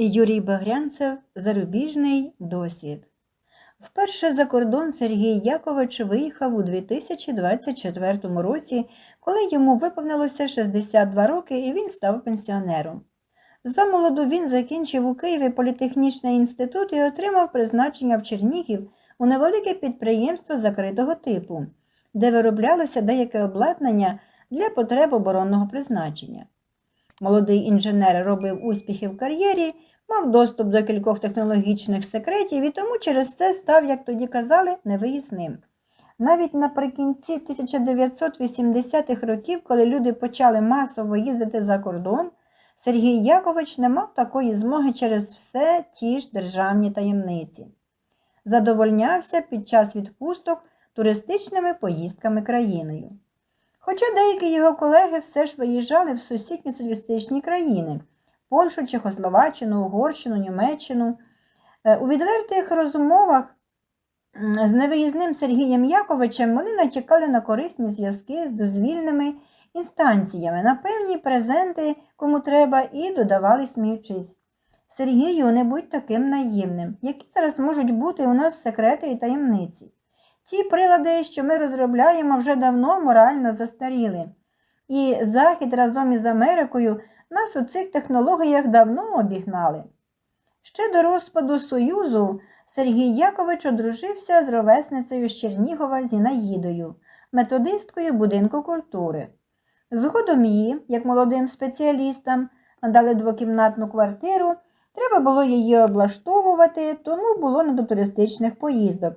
Юрій Багрянцев Зарубіжний досвід. Вперше за кордон Сергій Якович виїхав у 2024 році, коли йому виповнилося 62 роки і він став пенсіонером. Замолоду він закінчив у Києві політехнічний інститут і отримав призначення в Чернігів у невелике підприємство закритого типу, де вироблялося деяке обладнання для потреб оборонного призначення. Молодий інженер робив успіхи в кар'єрі, мав доступ до кількох технологічних секретів і тому через це став, як тоді казали, невиїзним. Навіть наприкінці 1980-х років, коли люди почали масово їздити за кордон, Сергій Якович не мав такої змоги через все ті ж державні таємниці. Задовольнявся під час відпусток туристичними поїздками країною. Хоча деякі його колеги все ж виїжджали в сусідні соціалістичні країни Польщу, Чехословаччину, Угорщину, Німеччину. Е, У відвертих розмовах з невиїзним Сергієм Яковичем вони натякали на корисні зв'язки з дозвільними інстанціями, на певні презенти, кому треба, і додавали сміючись. Сергію, не будь таким наївним, які зараз можуть бути у нас секрети і таємниці. Ті прилади, що ми розробляємо, вже давно морально застаріли. І Захід разом із Америкою нас у цих технологіях давно обігнали. Ще до розпаду Союзу Сергій Якович одружився з ровесницею з Чернігова Зінаїдою, методисткою будинку культури. Згодом її, як молодим спеціалістам, надали двокімнатну квартиру, треба було її облаштовувати, тому було не до туристичних поїздок.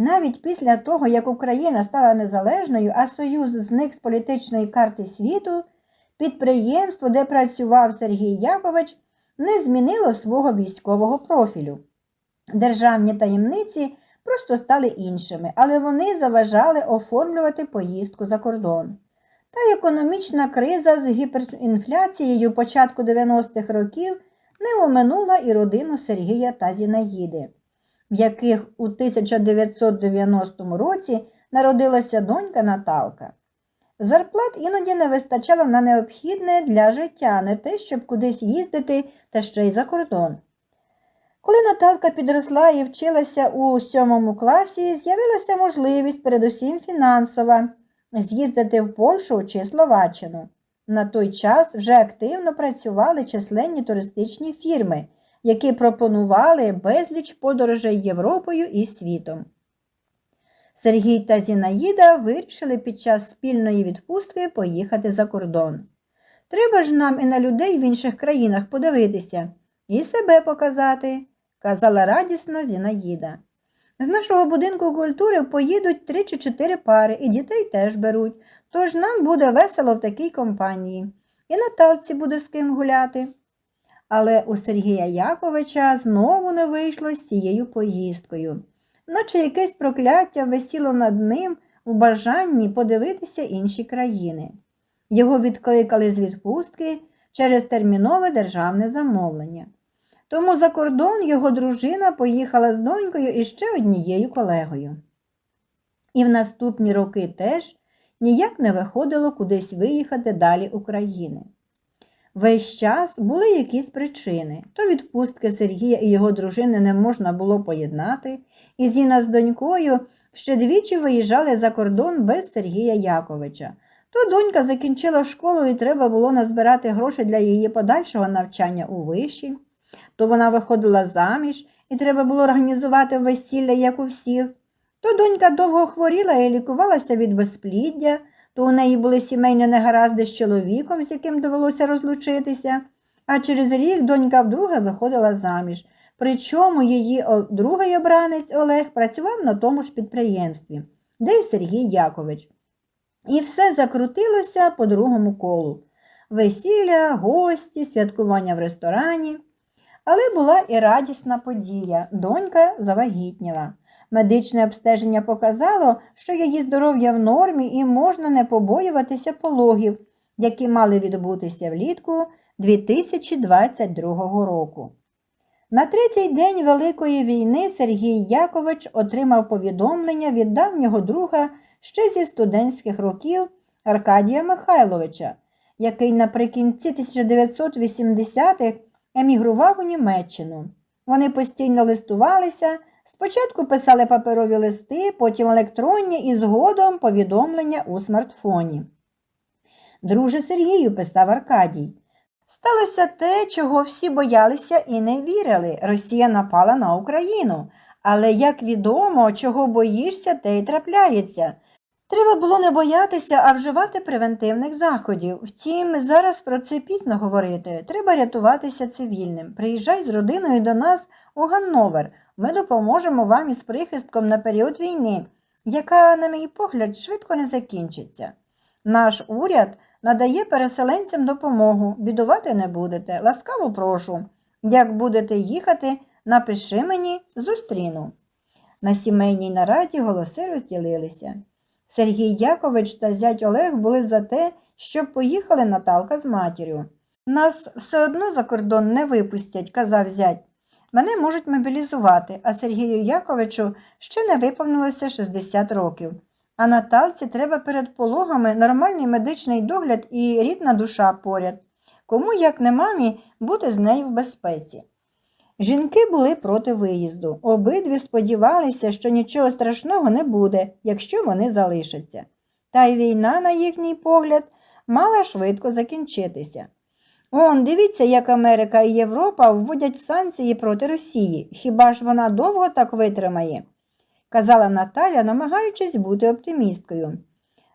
Навіть після того, як Україна стала незалежною, а Союз зник з політичної карти світу, підприємство, де працював Сергій Якович, не змінило свого військового профілю. Державні таємниці просто стали іншими, але вони заважали оформлювати поїздку за кордон. Та економічна криза з гіперінфляцією початку 90-х років не оминула і родину Сергія та Зінаїди, в яких у 1990 році народилася донька Наталка. Зарплат іноді не вистачало на необхідне для життя, не те, щоб кудись їздити та ще й за кордон. Коли Наталка підросла і вчилася у сьомому класі, з'явилася можливість, передусім фінансова, з'їздити в Польщу чи Словаччину. На той час вже активно працювали численні туристичні фірми, які пропонували безліч подорожей Європою і світом. Сергій та Зінаїда вирішили під час спільної відпустки поїхати за кордон. Треба ж нам і на людей в інших країнах подивитися і себе показати, казала радісно Зінаїда. З нашого будинку культури поїдуть три чи чотири пари, і дітей теж беруть, тож нам буде весело в такій компанії, і Наталці буде з ким гуляти. Але у Сергія Яковича знову не вийшло з цією поїздкою, наче якесь прокляття висіло над ним у бажанні подивитися інші країни. Його відкликали з відпустки через термінове державне замовлення. Тому за кордон його дружина поїхала з донькою і ще однією колегою. І в наступні роки теж ніяк не виходило кудись виїхати далі України. Весь час були якісь причини то відпустки Сергія і його дружини не можна було поєднати, і Зіна з донькою ще двічі виїжджали за кордон без Сергія Яковича. То донька закінчила школу і треба було назбирати гроші для її подальшого навчання у виші то вона виходила заміж і треба було організувати весілля, як у всіх. То донька довго хворіла і лікувалася від безпліддя, то у неї були сімейні негаразди з чоловіком, з яким довелося розлучитися, а через рік донька вдруге виходила заміж. Причому її другий обранець Олег працював на тому ж підприємстві, де й Сергій Якович. І все закрутилося по другому колу весілля, гості, святкування в ресторані. Але була і радісна подія. Донька завагітніла. Медичне обстеження показало, що її здоров'я в нормі і можна не побоюватися пологів, які мали відбутися влітку 2022 року. На третій день Великої війни Сергій Якович отримав повідомлення від давнього друга ще зі студентських років Аркадія Михайловича, який наприкінці 1980-х емігрував у Німеччину. Вони постійно листувалися, спочатку писали паперові листи, потім електронні і згодом повідомлення у смартфоні. Друже Сергію, писав Аркадій. Сталося те, чого всі боялися і не вірили. Росія напала на Україну. Але, як відомо, чого боїшся, те й трапляється. Треба було не боятися, а вживати превентивних заходів. Втім, зараз про це пізно говорити. Треба рятуватися цивільним. Приїжджай з родиною до нас у Ганновер. Ми допоможемо вам із прихистком на період війни, яка, на мій погляд, швидко не закінчиться. Наш уряд надає переселенцям допомогу, бідувати не будете. Ласкаво прошу. Як будете їхати, напиши мені, зустріну. На сімейній нараді голоси розділилися. Сергій Якович та зять Олег були за те, щоб поїхали Наталка з матір'ю. Нас все одно за кордон не випустять, казав зять. Мене можуть мобілізувати, а Сергію Яковичу ще не виповнилося 60 років. А Наталці треба перед пологами нормальний медичний догляд і рідна душа поряд. Кому, як не мамі, бути з нею в безпеці. Жінки були проти виїзду. Обидві сподівалися, що нічого страшного не буде, якщо вони залишаться. Та й війна, на їхній погляд, мала швидко закінчитися. Он, дивіться, як Америка і Європа вводять санкції проти Росії. Хіба ж вона довго так витримає? казала Наталя, намагаючись бути оптимісткою.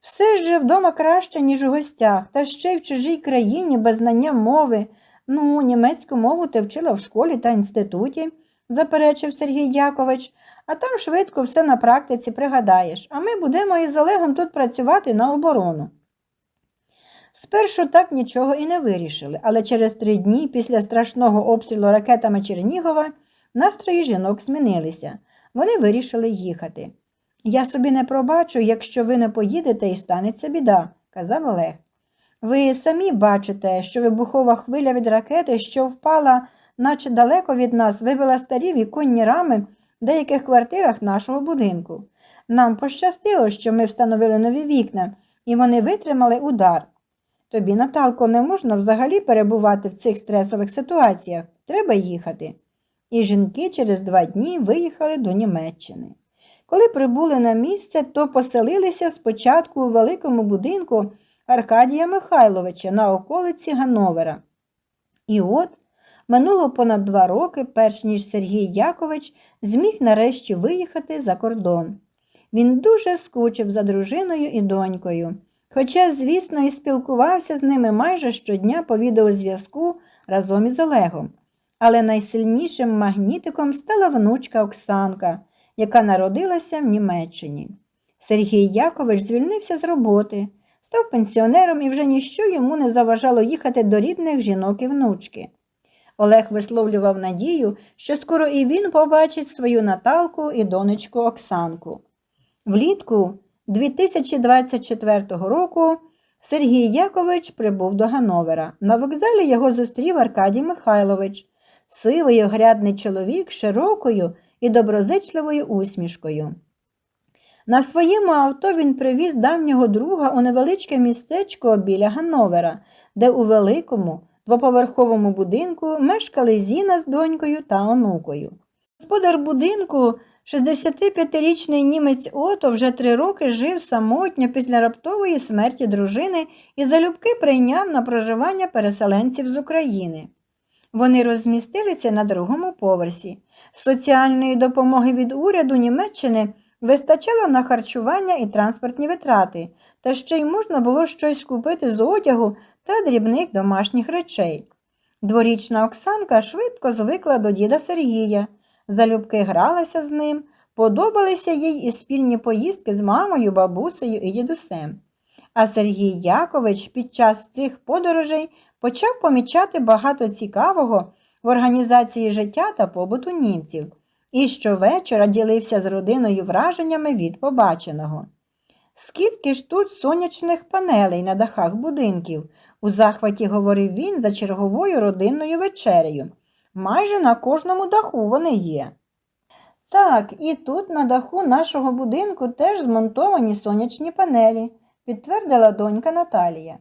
Все ж вдома краще, ніж у гостях, та ще й в чужій країні без знання мови. Ну, німецьку мову ти вчила в школі та інституті, заперечив Сергій Якович, а там швидко все на практиці пригадаєш, а ми будемо із Олегом тут працювати на оборону. Спершу так нічого і не вирішили, але через три дні після страшного обстрілу ракетами Чернігова настрої жінок змінилися. Вони вирішили їхати. Я собі не пробачу, якщо ви не поїдете і станеться біда, казав Олег. Ви самі бачите, що вибухова хвиля від ракети, що впала, наче далеко від нас, вивела старі віконні рами в деяких квартирах нашого будинку. Нам пощастило, що ми встановили нові вікна, і вони витримали удар. Тобі, Наталко, не можна взагалі перебувати в цих стресових ситуаціях. Треба їхати. І жінки через два дні виїхали до Німеччини. Коли прибули на місце, то поселилися спочатку у великому будинку Аркадія Михайловича на околиці Гановера. І от минуло понад два роки, перш ніж Сергій Якович зміг нарешті виїхати за кордон. Він дуже скучив за дружиною і донькою, хоча, звісно, і спілкувався з ними майже щодня по відеозв'язку разом із Олегом. Але найсильнішим магнітиком стала внучка Оксанка, яка народилася в Німеччині. Сергій Якович звільнився з роботи, став пенсіонером і вже ніщо йому не заважало їхати до рідних жінок і внучки. Олег висловлював надію, що скоро і він побачить свою Наталку і донечку Оксанку. Влітку 2024 року Сергій Якович прибув до Гановера. На вокзалі його зустрів Аркадій Михайлович, сивий огрядний чоловік широкою і доброзичливою усмішкою. На своєму авто він привіз давнього друга у невеличке містечко біля Гановера, де у великому двоповерховому будинку мешкали Зіна з донькою та онукою. Господар будинку, 65-річний німець Ото, вже три роки жив самотньо після раптової смерті дружини і залюбки прийняв на проживання переселенців з України. Вони розмістилися на другому поверсі. Соціальної допомоги від уряду Німеччини вистачало на харчування і транспортні витрати, та ще й можна було щось купити з одягу та дрібних домашніх речей. Дворічна Оксанка швидко звикла до діда Сергія, залюбки гралася з ним, подобалися їй і спільні поїздки з мамою, бабусею і дідусем. А Сергій Якович під час цих подорожей почав помічати багато цікавого в організації життя та побуту німців і щовечора ділився з родиною враженнями від побаченого. Скільки ж тут сонячних панелей на дахах будинків, у захваті говорив він за черговою родинною вечерею. Майже на кожному даху вони є. Так, і тут на даху нашого будинку теж змонтовані сонячні панелі, підтвердила донька Наталія.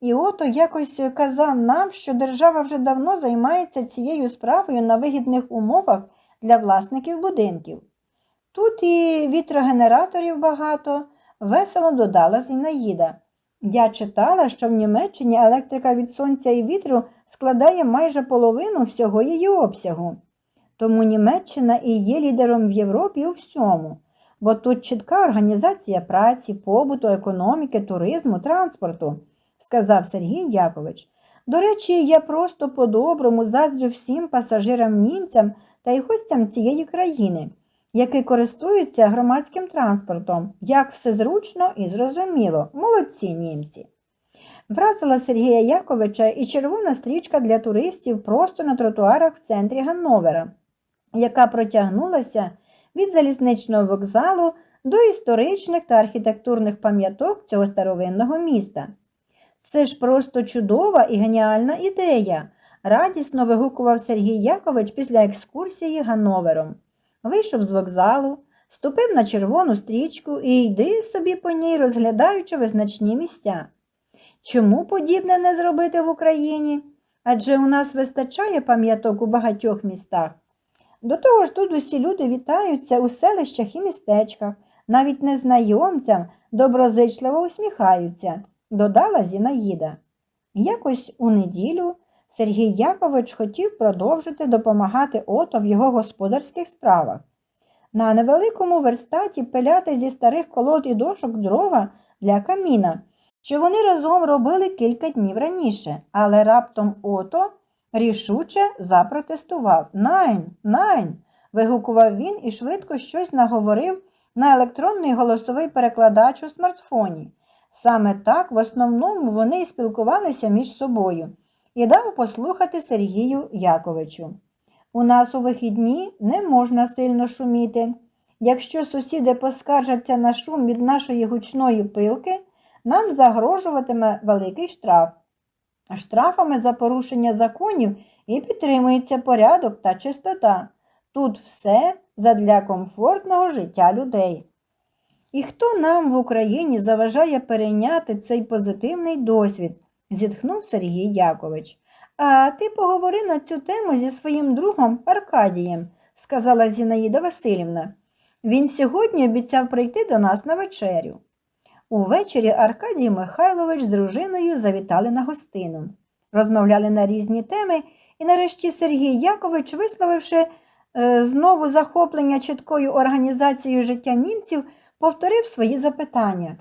І ото якось казав нам, що держава вже давно займається цією справою на вигідних умовах для власників будинків. Тут і вітрогенераторів багато, весело додала Зінаїда. Я читала, що в Німеччині електрика від сонця і вітру складає майже половину всього її обсягу. Тому Німеччина і є лідером в Європі у всьому, бо тут чітка організація праці, побуту, економіки, туризму, транспорту, сказав Сергій Якович. До речі, я просто по-доброму заздрю всім пасажирам німцям та й гостям цієї країни, які користуються громадським транспортом, як все зручно і зрозуміло. Молодці німці. Вразила Сергія Яковича і червона стрічка для туристів просто на тротуарах в центрі Ганновера, яка протягнулася від залізничного вокзалу до історичних та архітектурних пам'яток цього старовинного міста. Це ж просто чудова і геніальна ідея, радісно вигукував Сергій Якович після екскурсії Ганновером. Вийшов з вокзалу, ступив на червону стрічку і йди собі по ній, розглядаючи визначні місця. Чому подібне не зробити в Україні? Адже у нас вистачає пам'яток у багатьох містах. До того ж, тут усі люди вітаються у селищах і містечках, навіть незнайомцям доброзичливо усміхаються, додала Зінаїда. Якось у неділю Сергій Якович хотів продовжити допомагати ото в його господарських справах. На невеликому верстаті пиляти зі старих колод і дошок дрова для каміна, що вони разом робили кілька днів раніше, але раптом ото рішуче запротестував. Найн, найн. вигукував він і швидко щось наговорив на електронний голосовий перекладач у смартфоні. Саме так в основному вони й спілкувалися між собою і дав послухати Сергію Яковичу. У нас у вихідні не можна сильно шуміти. Якщо сусіди поскаржаться на шум від нашої гучної пилки, нам загрожуватиме великий штраф. Штрафами за порушення законів і підтримується порядок та чистота. Тут все задля комфортного життя людей. І хто нам в Україні заважає перейняти цей позитивний досвід? Зітхнув Сергій Якович. А ти поговори на цю тему зі своїм другом Аркадієм, сказала Зінаїда Васильівна. Він сьогодні обіцяв прийти до нас на вечерю. Увечері Аркадій Михайлович з дружиною завітали на гостину. Розмовляли на різні теми, і нарешті Сергій Якович, висловивши е, знову захоплення чіткою організацією життя німців, повторив свої запитання.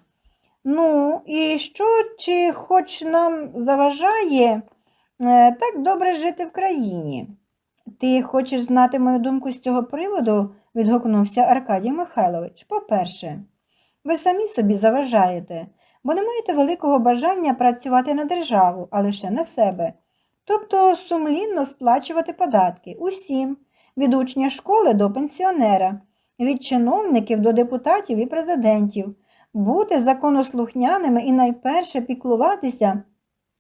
Ну, і що, чи хоч нам заважає е, так добре жити в країні? Ти хочеш знати мою думку з цього приводу? відгукнувся Аркадій Михайлович. По-перше, ви самі собі заважаєте, бо не маєте великого бажання працювати на державу, а лише на себе. Тобто сумлінно сплачувати податки усім, від учня школи до пенсіонера, від чиновників до депутатів і президентів, бути законослухняними і найперше піклуватися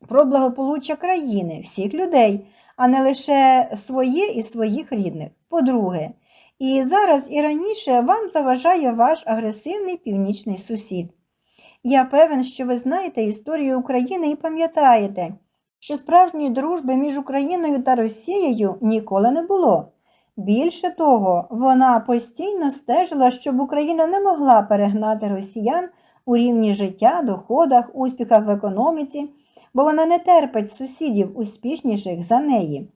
про благополуччя країни, всіх людей, а не лише своє і своїх рідних. По-друге, і зараз і раніше вам заважає ваш агресивний північний сусід. Я певен, що ви знаєте історію України і пам'ятаєте, що справжньої дружби між Україною та Росією ніколи не було. Більше того, вона постійно стежила, щоб Україна не могла перегнати росіян у рівні життя, доходах, успіхах в економіці, бо вона не терпить сусідів успішніших за неї.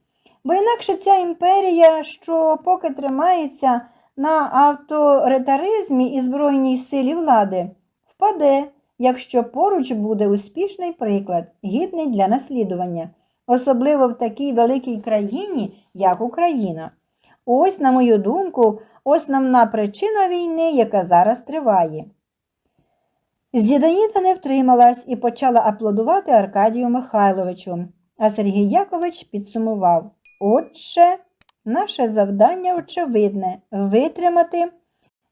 Бо інакше ця імперія, що поки тримається на авторитаризмі і збройній силі влади, впаде, якщо поруч буде успішний приклад, гідний для наслідування, особливо в такій великій країні, як Україна. Ось, на мою думку, основна причина війни, яка зараз триває. Зідаїда не втрималась і почала аплодувати Аркадію Михайловичу, а Сергій Якович підсумував Отже, наше завдання очевидне витримати,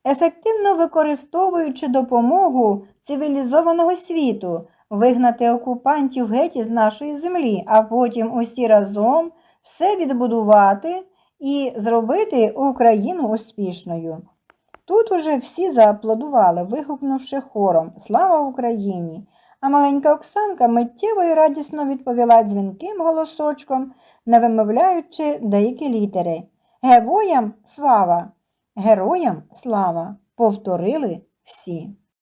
ефективно використовуючи допомогу цивілізованого світу, вигнати окупантів геть із нашої землі, а потім усі разом все відбудувати і зробити Україну успішною. Тут уже всі зааплодували, вигукнувши хором Слава Україні! А маленька Оксанка миттєво і радісно відповіла дзвінким голосочком, не вимовляючи деякі літери. Гевоям слава, героям слава, повторили всі.